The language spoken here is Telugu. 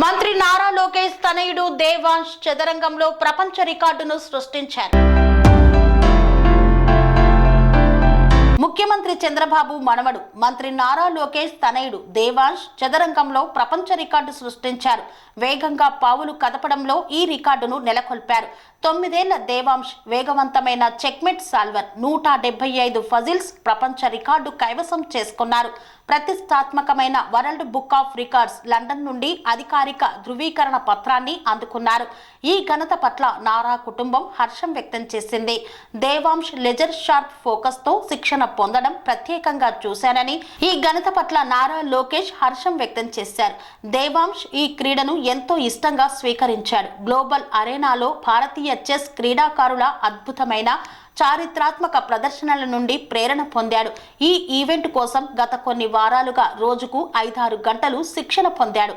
మంత్రి నారా లోకేష్ తనయుడు దేవాంశ్ చదరంగంలో ప్రపంచ రికార్డును సృష్టించారు. ముఖ్యమంత్రి చంద్రబాబు మనవడు మంత్రి నారా లోకేష్ తనయుడు దేవాంశ్ చదరంగంలో ప్రపంచ రికార్డు సృష్టించారు. వేగంగా పావులు కదపడంలో ఈ రికార్డును నెలకొల్పారు. తొమ్మిదేళ్ళ దేవాంశ్ వేగవంతమైన చెక్మెట్ సాల్వర్ నూట డెబ్బై ఐదు ఫజిల్స్ ప్రపంచ రికార్డు కైవసం చేసుకున్నారు. ప్రతిష్టాత్మకమైన world book of records London నుండి అధికారిక ధృవీకరణ పత్రాన్ని అందుకున్నారు. ఈ ఘనత పట్ల నారా కుటుంబం హర్షం వ్యక్తం చేసింది. దేవాంశ్ లెజర్ షార్ప్ ఫోకస్తో శిక్షణ పొందడం ప్రత్యేకంగా చూశానని ఈ ఘనత పట్ల నారా లోకేష్ హర్షం వ్యక్తం చేశారు. దేవాంశ్ ఈ క్రీడను ఎంతో ఇష్టంగా స్వీకరించాడు గ్లోబల్ అరేనాలో భారతీయ చెస్ క్రీడాకారుల అద్భుతమైన చారిత్రాత్మక ప్రదర్శనల నుండి ప్రేరణ పొందాడు. ఈ ఈవెంట్ కోసం గత కొన్ని వారాలుగా రోజుకు ఐదారు గంటలు శిక్షణ పొందాడు.